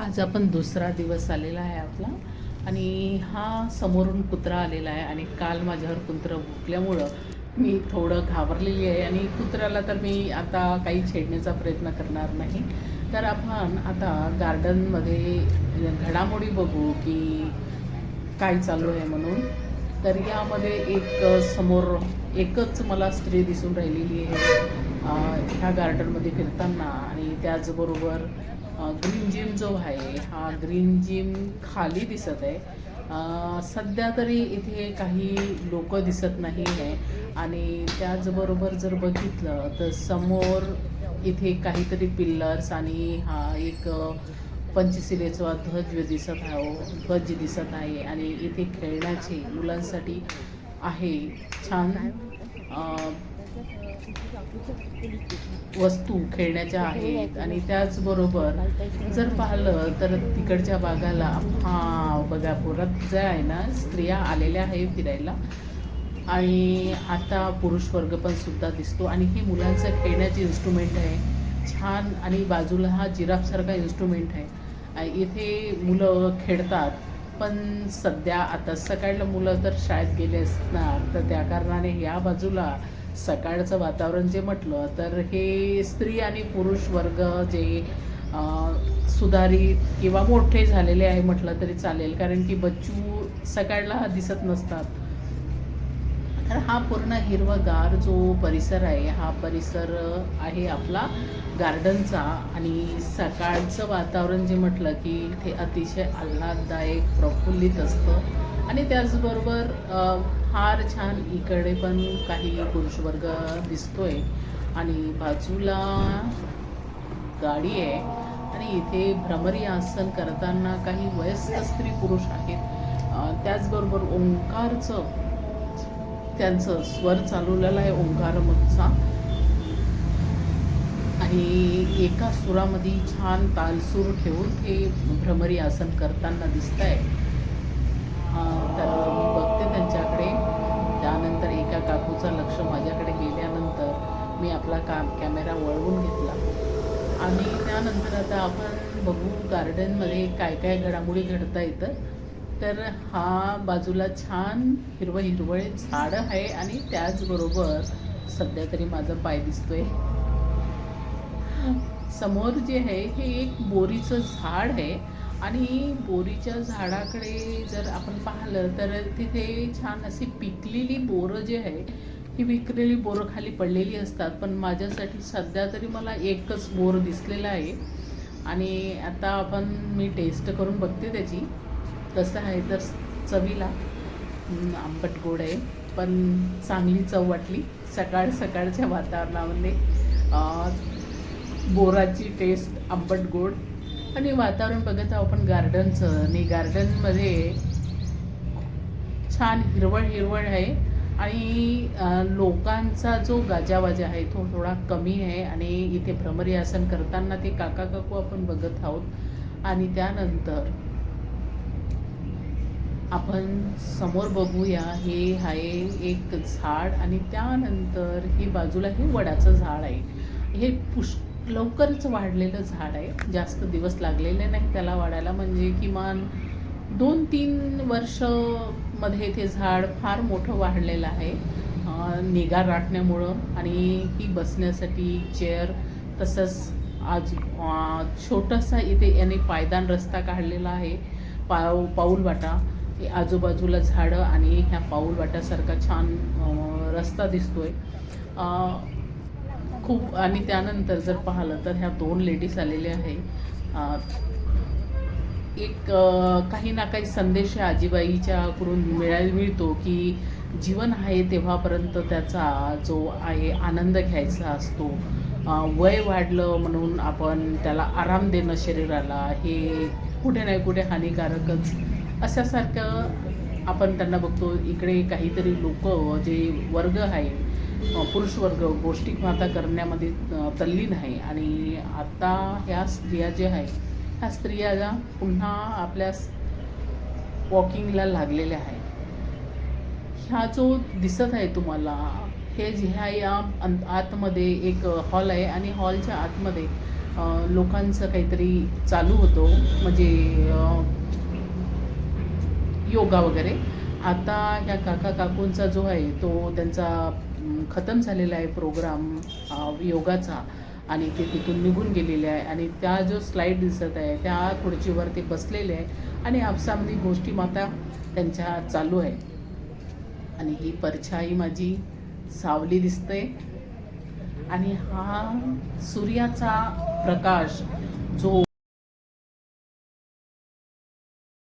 आज आपण दुसरा दिवस आलेला आहे आपला. आणि हा समोरून कुत्रा आलेला आहे आणि काल माझ्यावर कुत्रं भुकल्यामुळं मी थोडं घाबरलेली आहे. आणि कुत्र्याला तर मी आता काही छेडण्याचा प्रयत्न करणार नाही. तर आपण आता गार्डनमध्ये घडामोडी बघू की काय चालू आहे म्हणून. तर यामध्ये एक समोर एकच मला स्त्री दिसून राहिलेली आहे. ह्या गार्डनमध्ये फिरताना आणि त्याचबरोबर ग्रीन जिम जो आहे हा ग्रीन जिम खाली दिसत आहे. सध्या तरी इथे काही लोक दिसत नाही आहे. आणि त्याचबरोबर जर बघितलं तर समोर इथे काहीतरी पिल्लर्स आणि हा एक पंचशिलेचा ध्वज दिसत आहे ध्वज दिसत आहे. आणि इथे खेळण्याचे मुलांसाठी आहे. छान. वस्तू खेळण्याच्या आहेत आणि त्याचबरोबर जर पाहिलं तर तिकडच्या भागाला हा बघा परत जे आहे ना स्त्रिया आलेल्या आहे फिरायला. आणि आता पुरुष वर्ग पण सुद्धा दिसतो. आणि ही मुलांचं खेळण्याचे इन्स्ट्रुमेंट आहे. छान आणि बाजूला हा जिराफसारखा इन्स्ट्रुमेंट आहे. आणि इथे मुलं खेळतात. पण सध्या आता सकाळला मुलं तर शाळेत गेले असणार. तर त्या कारणाने या बाजूला सकाळचं वातावरण जे म्हटलं तर हे स्त्री आणि पुरुष वर्ग जे सुधारित किंवा मोठे झालेले आहे म्हटलं तरी चालेल. कारण की बच्चू सकाळला दिसत नसतात. तर हा पूर्ण हिरवगार जो परिसर आहे हा परिसर आहे आपला गार्डनचा. आणि सकाळचं वातावरण जे म्हटलं की ते अतिशय आल्हाददायक प्रफुल्लित असतं. आणि त्याचबरोबर फार छान इकडे पण काही पुरुष वर्ग दिसतोय. आणि बाजूला गाडी आहे. आणि इथे भ्रमरी आसन करताना काही वयस्क स्त्री पुरुष आहेत. त्याचबरोबर ओंकारचं त्यांचं स्वर चालवलेला आहे ओंकारमधचा आणि एका सुरामध्ये छान तालसूर ठेवून हे भ्रमरी आसन करताना दिसत आहे मी आपला का कॅमेरा वळवून घेतला. आणि त्यानंतर आता आपण बघू गार्डनमध्ये काय काय घडामोडी घडता येतं तर हा बाजूला छान हिरवं हिरवळे झाडं आहे आणि त्याचबरोबर सध्या तरी माझा पाय दिसतोय. समोर जे आहे हे एक बोरीचं झाड आहे. आणि बोरीच्या झाडाकडे जर आपण पाहिलं तर तिथे छान अशी पिकलेली बोरं जे आहे ही विकलेली बोरं खाली पडलेली असतात पण माझ्यासाठी सध्या तरी मला एकच बोर दिसलेला आहे. आणि आता आपण मी टेस्ट करून बघते त्याची कसं आहे तर चवीला. आंबट गोड आहे पण चांगली चव वाटली. सकाळ सकाळच्या वातावरणामध्ये बोराची टेस्ट आंबट गोड. आणि वातावरण बघत आहोत आपण गार्डनचं आणि गार्डनमध्ये छान हिरवळ हिरवळ आहे. आणि लोकांचा जो गाजावाजा आहे तो थोडा कमी आहे आणि इथे भ्रमरी आसन करताना ते काका काकू आपण बघत आहोत. आणि त्यानंतर आपण समोर बघूया हे आहे एक झाड आणि त्यानंतर हे बाजूला हे वडाचं झाड आहे. हे पुष लवकरच वाढलेलं झाड आहे. जास्त दिवस लागलेले नाही त्याला वाढायला म्हणजे किमान दोन तीन वर्षमध्ये ते झाड फार मोठं वाढलेलं आहे. निगा राखण्यामुळं आणि ही बसण्यासाठी चेअर तसंच आज छोटासा इथे याने पायदान रस्ता काढलेला आहे. पाव पाऊल वाटा हे आजूबाजूला झाडं आणि ह्या पाऊल वाट्यासारखा छान रस्ता दिसतोय. आहे खूप आणि त्यानंतर जर पाहिलं तर ह्या दोन लेडीज आलेल्या आहे. एक काही ना काही संदेश आजीबाईच्याकडून मिळायला मिळतो की जीवन आहे तेव्हापर्यंत त्याचा जो आहे आनंद घ्यायचा असतो. वय वाढलं म्हणून आपण त्याला आराम देणं शरीराला हे कुठे नाही कुठे हानिकारकच. अशासारखं आपण त्यांना बघतो इकडे काहीतरी लोक जे वर्ग आहे पुरुष वर्ग गोष्टी माता करण्यामध्ये तल्लीन आहे. आणि आता ह्या स्त्रिया ज्या आहेत ह्या स्त्रिया पुन्हा आपल्या वॉकिंगला लागलेल्या आहे ह्या जो दिसत आहे तुम्हाला हे ह्या या आतमध्ये एक हॉल आहे आणि हॉलच्या आतमध्ये लोकांचं काहीतरी चालू होतो. म्हणजे योगा वगैरे. आता ह्या काका काकूंचा जो आहे तो त्यांचा खतम झालेला आहे प्रोग्राम योगाचा. आणि ते तिथून निघून गेलेले आहे. आणि त्या जो स्लाईड दिसत आहे त्या खुर्चीवर ते बसलेले आहे. आणि आपसामध्ये गोष्टी माता त्यांच्या चालू आहे. आणि ही परछाई माझी सावली दिसते. आणि हा सूर्याचा प्रकाश जो